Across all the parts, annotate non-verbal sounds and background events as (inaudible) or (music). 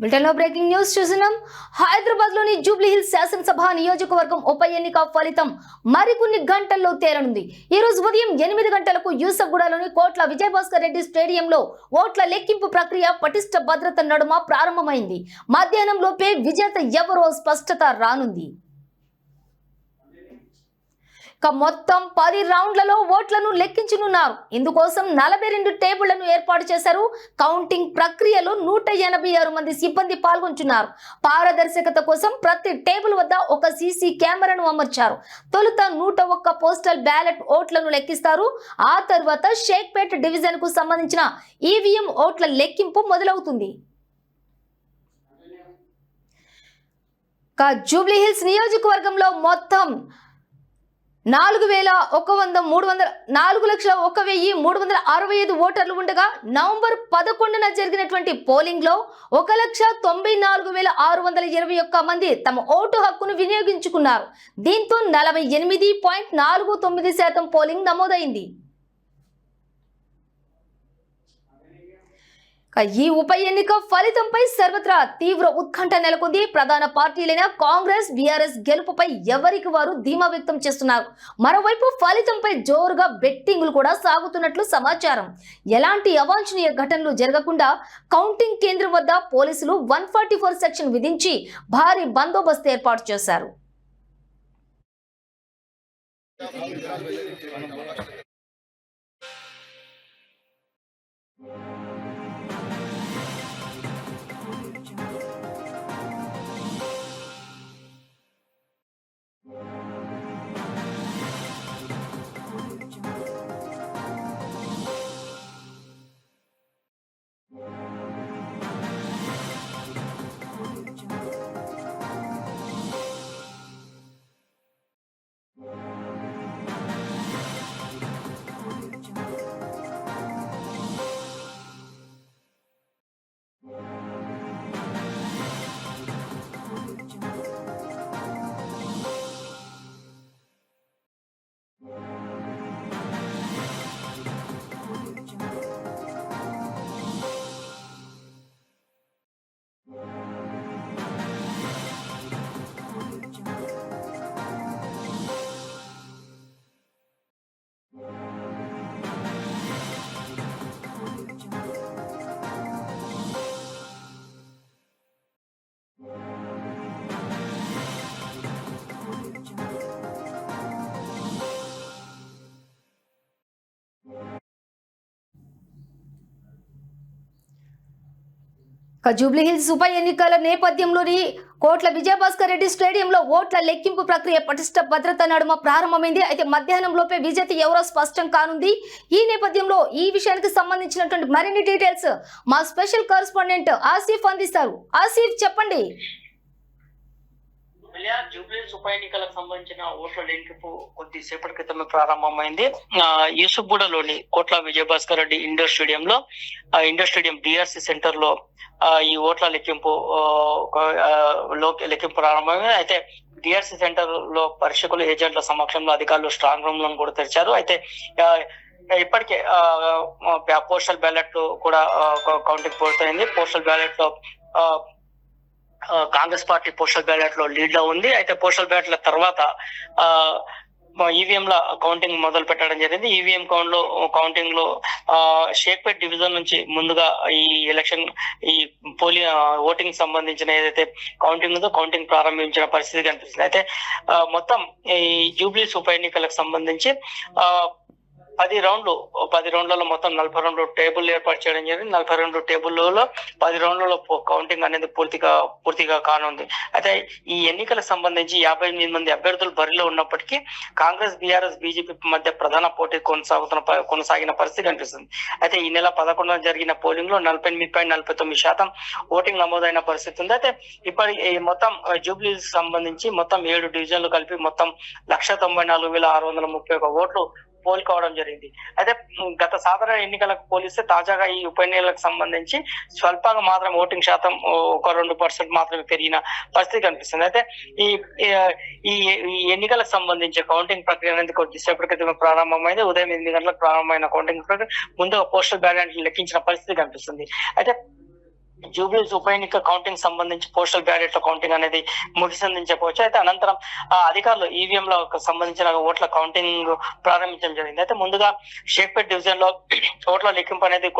బ్రిటన్లో breaking news చూసినాం హైదరాబాద్లోని జూబ్లీ హిల్స్ శాసనసభ నియోజకవర్గం ఉప ఎన్నిక ఫలితం మరికొన్ని గంటల్లో తేలనుంది ఈ రోజు ఉదయం ఎనిమిది గంటలకు యూసఫ్గూడలోని కోట్ల విజయభాస్కర్ రెడ్డి స్టేడియంలో ఓట్ల లెక్కింపు ప్రక్రియ పటిష్ట భద్రత నడుమ ప్రారంభమైంది. మధ్యాహ్నం లోపే విజేత ఎవరో స్పష్టత రానుంది. మొత్తం పది రౌండ్లలో ఓట్లను లెక్కించనున్నారు. ఇందుకోసం నలభై రెండు టేబుళ్ళను ఏర్పాటు చేశారు. కౌంటింగ్ ప్రక్రియలో నూట ఎనభై ఆరు మంది సిబ్బంది పాల్గొంటున్నారు. పారదర్శకత కోసం ప్రతి టేబుల్ వద్ద ఒక సీసీ కెమెరాను అమర్చారు. తొలుత నూట ఒక్క పోస్టల్ బ్యాలెట్ ఓట్లను లెక్కిస్తారు. ఆ తర్వాత షేక్పేట్ డివిజన్కు సంబంధించిన ఈవీఎం ఓట్ల లెక్కింపు మొదలవుతుంది. జూబ్లీహిల్స్ నియోజకవర్గంలో మొత్తం నాలుగు వేల ఒక వంద మూడు వందల నాలుగు లక్షల ఒక వెయ్యి మూడు వందల అరవై ఐదు ఓటర్లు ఉండగా నవంబర్ పదకొండున జరిగినటువంటి పోలింగ్లో ఒక లక్ష తొంభై నాలుగు వేల ఆరు వందల ఇరవై ఒక్క మంది తమ ఓటు హక్కును వినియోగించుకున్నారు. దీంతో నలభై ఎనిమిది పాయింట్ నాలుగు తొమ్మిది శాతం పోలింగ్ నమోదైంది. ఈ ఉప ఎన్నిక ఫలితంపై సర్వత్రా తీవ్ర ఉత్కంఠ నెలకొంది. ప్రధాన పార్టీలైన కాంగ్రెస్ బీఆర్ఎస్ గెలుపుపై ఎవరికి వారు ధీమా వ్యక్తం చేస్తున్నారు? మరోవైపు ఫలితంపై జోరుగా బెట్టింగ్లు కూడా సాగుతున్నట్లు సమాచారం. ఎలాంటి అవాంఛనీయ ఘటనలు జరగకుండా కౌంటింగ్ కేంద్రం వద్ద పోలీసులు వన్ ఫార్టీ ఫోర్ సెక్షన్ విధించి భారీ బందోబస్తు ఏర్పాటు చేశారు. ఇక జూబ్లీ హిల్స్ ఉప ఎన్నికల నేపథ్యంలోని కోట్ల విజయభాస్కర్ రెడ్డి స్టేడియంలో ఓట్ల లెక్కింపు ప్రక్రియ పటిష్ట భద్రత నడుమ ప్రారంభమైంది. అయితే మధ్యాహ్నం లోపే విజేత ఎవరో స్పష్టం కానుంది. ఈ నేపథ్యంలో ఈ విషయానికి సంబంధించినటువంటి మరిన్ని డీటెయిల్స్ మా స్పెషల్ కరస్పాండెంట్ ఆసిఫ్ అందిస్తారు. ఆసిఫ్ చెప్పండి. జూబ్లీస్ ఉప ఎన్నికలకు సంబంధించిన ఓట్ల లెక్కింపు కొద్దిసేపటి క్రితమే ప్రారంభమైంది. ఆ, యూసుఫ్గూడలోని కోట్ల విజయభాస్కర్ రెడ్డి ఇండోర్ స్టేడియంలో ఇండోర్ స్టేడియం డిఆర్సి సెంటర్లో ఈ ఓట్ల లెక్కింపు లో లెక్కింపు ప్రారంభమైంది. అయితే డిఆర్సి సెంటర్లో పరీక్షకులు ఏజెంట్ల సమక్షంలో అధికారులు స్ట్రాంగ్ రూమ్లను కూడా తెరిచారు. అయితే ఇప్పటికే పోస్టల్ బ్యాలెట్ కూడా కౌంటింగ్ పూర్తయింది. పోస్టల్ బ్యాలెట్లో కాంగ్రెస్ పార్టీ పోస్టల్ బ్యాలెట్లో లీడ్లో ఉంది. అయితే పోస్టల్ బ్యాలెట్ల తర్వాత ఆ ఈవీఎం ల కౌంటింగ్ మొదలు పెట్టడం జరిగింది. ఈవీఎం కౌంట్లో కౌంటింగ్లో ఆ షేక్పేట్ డివిజన్ నుంచి ముందుగా ఈ ఎలక్షన్ ఈ పోలి ఓటింగ్ సంబంధించిన ఏదైతే కౌంటింగ్ ఉందో కౌంటింగ్ ప్రారంభించిన పరిస్థితి కనిపిస్తుంది. అయితే మొత్తం ఈ జూబ్లీస్ ఉప ఎన్నికలకు సంబంధించి ఆ పది రౌండ్లు పది రౌండ్లలో మొత్తం నలభై రెండు టేబుల్ ఏర్పాటు చేయడం జరిగింది. నలభై రెండు టేబుల్లలో పది రౌండ్లలో కౌంటింగ్ అనేది పూర్తిగా పూర్తిగా కానుంది. అయితే ఈ ఎన్నికలకు సంబంధించి యాభై ఎనిమిది మంది అభ్యర్థులు బరిలో ఉన్నప్పటికీ కాంగ్రెస్ బీఆర్ఎస్ బీజేపీ మధ్య ప్రధాన పోటీ కొనసాగుతున్న కొనసాగిన పరిస్థితి కనిపిస్తుంది. అయితే ఈ నెల పదకొండున జరిగిన పోలింగ్లో నలభై ఎనిమిది పాయింట్ నలభై తొమ్మిది శాతం ఓటింగ్ నమోదైన పరిస్థితి ఉంది. అయితే ఇప్పటి ఈ మొత్తం జూబ్లీ సంబంధించి మొత్తం ఏడు డివిజన్లు కలిపి మొత్తం లక్ష తొంభై నాలుగు వేల ఆరు వందల ముప్పై ఒక ఓట్లు పోల్కోవడం జరిగింది. అయితే గత సాధారణ ఎన్నికలకు పోలిస్తే తాజాగా ఈ ఉప ఎన్నికలకు సంబంధించి స్వల్పంగా మాత్రం ఓటింగ్ శాతం ఒక రెండు పర్సెంట్ మాత్రమే పెరిగిన పరిస్థితి కనిపిస్తుంది. అయితే ఈ ఈ ఈ ఎన్నికలకు సంబంధించి కౌంటింగ్ ప్రక్రియ అనేది కొద్దిసేపటి క్రితం ప్రారంభమైంది. ఉదయం ఎనిమిది గంటలకు ప్రారంభమైన కౌంటింగ్ ప్రక్రియ ముందుగా పోస్టల్ బ్యాలెట్ లెక్కించిన పరిస్థితి కనిపిస్తుంది. అయితే జూబ్లీస్ ఉప ఎన్నిక కౌంటింగ్ సంబంధించి పోస్టల్ బ్యాలెట్ల కౌంటింగ్ అనేది ముగిసిందని చెప్పవచ్చు. అయితే అనంతరం ఆ అధికారులు ఈవీఎం లో సంబంధించిన ఓట్ల కౌంటింగ్ ప్రారంభించడం జరిగింది. అయితే ముందుగా షేక్పేట్ డివిజన్లో (clears throat) ఓట్ల లెక్కింపు అనేది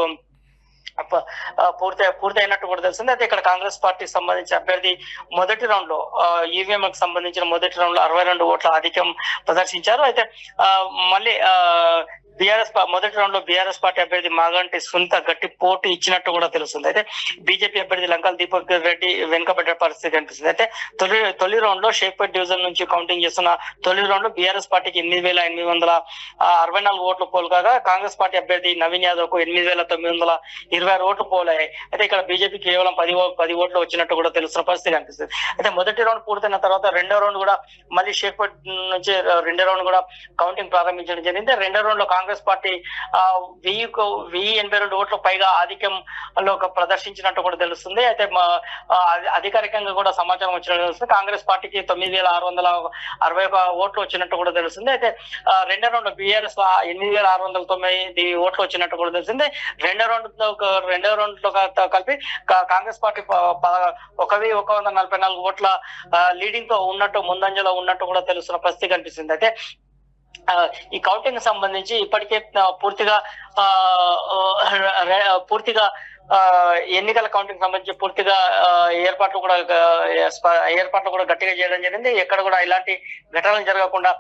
పూర్తి పూర్తయినట్టు కూడా తెలిసింది అయితే ఇక్కడ కాంగ్రెస్ పార్టీకి సంబంధించి అభ్యర్థి మొదటి రౌండ్లో ఈవీఎం కి సంబంధించిన మొదటి రౌండ్లో అరవై రెండు ఓట్ల అధికం ప్రదర్శించారు. అయితే మళ్ళీ బీఆర్ఎస్ మొదటి రౌండ్లో బీఆర్ఎస్ పార్టీ అభ్యర్థి మాగంటి సుంత గట్టి పోటీ ఇచ్చినట్టు కూడా తెలుస్తుంది. అయితే బీజేపీ అభ్యర్థి లంకల్ దీపక్ రెడ్డి వెనుకబడ్డ పరిస్థితి కనిపిస్తుంది. అయితే తొలి తొలి రౌండ్లో షేక్పేట్ డివిజన్ నుంచి కౌంటింగ్ చేస్తున్న తొలి రౌండ్లో బీఆర్ఎస్ పార్టీకి ఎనిమిది వేల ఎనిమిది వందల అరవై నాలుగు ఓట్లు పోలు కాగా కాంగ్రెస్ పార్టీ అభ్యర్థి నవీన్ యాదవ్కు ఎనిమిది వేల తొమ్మిది వందల ఇరవై ఆరు ఓట్లు పోలాయి. అయితే ఇక్కడ బీజేపీ కేవలం పది ఓ- పది ఓట్లు వచ్చినట్టు కూడా తెలుస్తున్న పరిస్థితి కనిపిస్తుంది. అయితే మొదటి రౌండ్ పూర్తయిన తర్వాత రెండో రౌండ్ కూడా మళ్ళీ షేక్పేట్ నుంచి రెండో రౌండ్ కూడా కౌంటింగ్ ప్రారంభించడం జరిగింది. రెండో రౌండ్లో కాంగ్రెస్ కాంగ్రెస్ పార్టీ ఆ, వెయ్యి వెయ్యి ఎనభై రెండు ఓట్ల పైగా ఆధిక్యంలో ప్రదర్శించినట్టు కూడా తెలుస్తుంది. అయితే అధికారికంగా కూడా సమాచారం వచ్చినట్టు తెలుస్తుంది. కాంగ్రెస్ పార్టీకి తొమ్మిది వేల ఆరు వందల అరవై ఒక ఓట్లు వచ్చినట్టు కూడా తెలుస్తుంది. అయితే రెండో రౌండ్ బీఆర్ఎస్ ఎనిమిది వేల ఆరు వందల తొమ్మిది ఓట్లు వచ్చినట్టు కూడా తెలిసింది రెండో రౌండ్ రెండో రౌండ్లో కలిపి కాంగ్రెస్ పార్టీ ఒక వెయ్యి ఒక వంద నలభై నాలుగు ఓట్ల లీడింగ్తో ఉన్నట్టు ముందంజలో ఉన్నట్టు కూడా తెలుస్తున్న పరిస్థితి కనిపిస్తుంది. అయితే ఈ కౌంటింగ్ సంబంధించి ఇప్పటికే పూర్తిగా ఆ, పూర్తిగా ఎన్నికల కౌంటింగ్ సంబంధించి పూర్తిగా ఏర్పాట్లు కూడా ఏర్పాట్లు కూడా గట్టిగా చేయడం జరిగింది. ఎక్కడ కూడా ఇలాంటి ఘటనలు జరగకుండా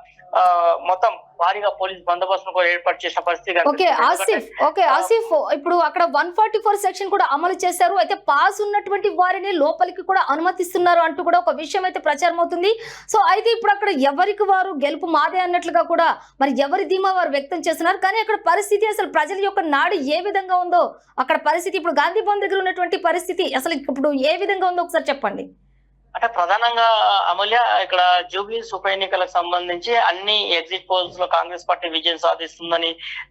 మొత్తం భారీగా పోలీస్ బందోబస్తును కూడా ఏర్పాటు చేసిన పరిస్థితి ఓకే ఆసిఫ్ ఓకే ఆసిఫ్ ఇప్పుడు అక్కడ వన్ ఫార్టీ ఫోర్ సెక్షన్ కూడా అమలు చేశారు. అయితే పాస్ ఉన్నటువంటి వారిని లోపలికి కూడా అనుమతిస్తున్నారు అంటూ కూడా ఒక విషయం అయితే ప్రచారం అవుతుంది. సో అయితే ఇప్పుడు అక్కడ ఎవరికి వారు గెలుపు మాదే అన్నట్లుగా కూడా మరి ఎవరి ధీమా వారు వ్యక్తం చేస్తున్నారు. కానీ అక్కడ పరిస్థితి అసలు ప్రజల యొక్క నాడు ఏ విధంగా ఉందో అక్కడ పరిస్థితి ఇప్పుడు గాంధీ భవన్ దగ్గర ఉన్నటువంటి పరిస్థితి అసలు ఇప్పుడు ఏ విధంగా ఉందో ఒకసారి చెప్పండి. అంటే ప్రధానంగా అమూల్య ఇక్కడ జూబ్లీస్ ఉప ఎన్నికలకు సంబంధించి అన్ని ఎగ్జిట్ పోల్స్లో కాంగ్రెస్ పార్టీ విజయం సాధిస్తుందని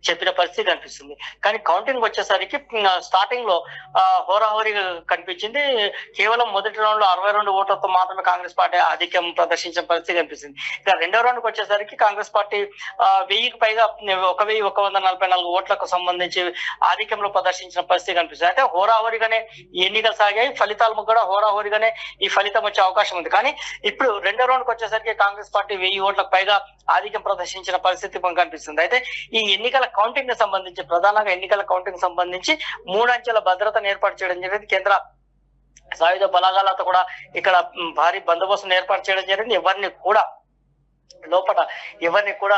చెప్పిన పరిస్థితి కనిపిస్తుంది. కానీ కౌంటింగ్ వచ్చేసరికి స్టార్టింగ్లో ఆ, హోరాహోరీగా కనిపించింది. కేవలం మొదటి రౌండ్లో అరవై రెండు ఓట్లతో మాత్రమే కాంగ్రెస్ పార్టీ ఆధిక్యం ప్రదర్శించిన పరిస్థితి కనిపిస్తుంది. ఇక రెండో రౌండ్కి వచ్చేసరికి కాంగ్రెస్ పార్టీ వెయ్యికి పైగా ఒక వెయ్యి ఒక వంద నలభై నాలుగు ఓట్లకు సంబంధించి ఆధిక్యంలో ప్రదర్శించిన పరిస్థితి కనిపిస్తుంది. అంటే హోరాహోరీగానే ఎన్నికలు సాగాయి. ఫలితాలు కూడా హోరాహోరీగానే ఈ ఫలితం వచ్చే అవకాశం ఉంది. కానీ ఇప్పుడు రెండో రౌండ్కి వచ్చేసరికి కాంగ్రెస్ పార్టీ వెయ్యి ఓట్లకు పైగా ఆధిక్యం ప్రదర్శించిన పరిస్థితి మనకు కనిపిస్తుంది. అయితే ఈ ఎన్నికల కౌంటింగ్కి సంబంధించి ప్రధానంగా ఎన్నికల కౌంటింగ్ సంబంధించి మూడంచెల భద్రతను ఏర్పాటు చేయడం జరిగింది. కేంద్ర సాయుధ బలగాలతో కూడా ఇక్కడ భారీ బందోబస్తును ఏర్పాటు చేయడం జరిగింది. ఎవరిని కూడా లోపల ఎవరిని కూడా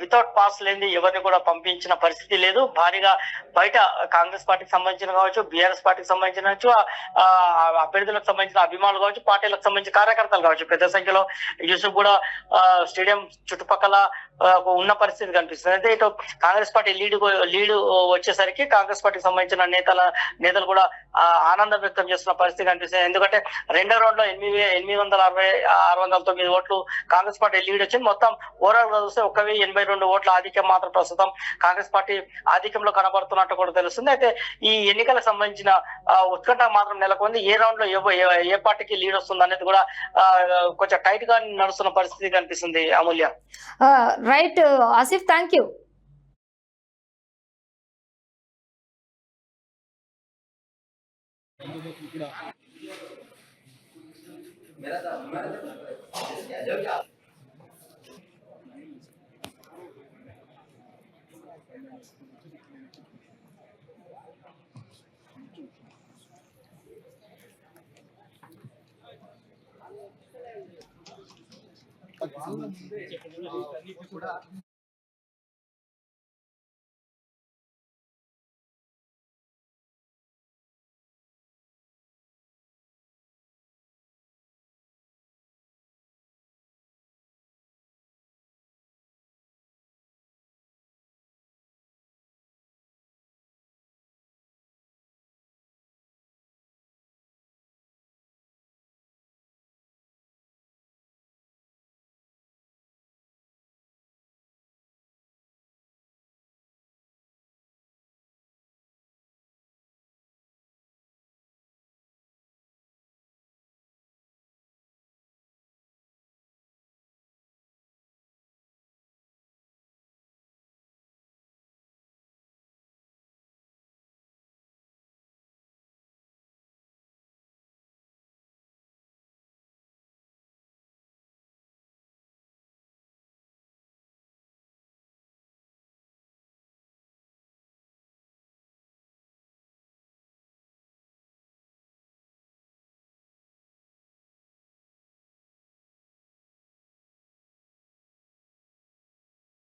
వితౌట్ పాస్ లేని ఎవరిని కూడా పంపించిన పరిస్థితి లేదు. భారీగా బయట కాంగ్రెస్ పార్టీకి సంబంధించిన కావచ్చు బీఆర్ఎస్ పార్టీకి సంబంధించిన కావచ్చు, ఆ, అభ్యర్థులకు సంబంధించిన అభిమానులు కావచ్చు పార్టీలకు సంబంధించిన కార్యకర్తలు కావచ్చు. పెద్ద సంఖ్యలో యూసుఫ్ కూడా స్టేడియం చుట్టుపక్కల ఉన్న పరిస్థితి కనిపిస్తుంది. అయితే ఇటు కాంగ్రెస్ పార్టీ లీడ్ లీడ్ వచ్చేసరికి కాంగ్రెస్ పార్టీకి సంబంధించిన నేతల నేతలు కూడా ఆనందం వ్యక్తం చేస్తున్న పరిస్థితి కనిపిస్తుంది. ఎందుకంటే రెండో రౌండ్లో ఎనిమిది ఎనిమిది వందల అరవై ఆరు వందల తొమ్మిది ఓట్లు కాంగ్రెస్ పార్టీ లీడ్ వచ్చింది. మొత్తం ఓవరాల్గా చూస్తే ఒక వెయ్యి ఎనభై రెండు ఓట్ల ఆధిక్యం మాత్రం ప్రస్తుతం కాంగ్రెస్ పార్టీ ఆధిక్యంలో కనబడుతున్నట్టు కూడా తెలుస్తుంది. అయితే ఈ ఎన్నికలకు సంబంధించిన ఉత్కంఠ మాత్రం నెలకొంది. ఏ రౌండ్లో ఏ పార్టీకి లీడ్ వస్తుంది అనేది కూడా కొంచెం టైట్గా నడుస్తున్న పరిస్థితి కనిపిస్తుంది Amulya. Right Asif thank you మేరా మేరా ಕೂಡ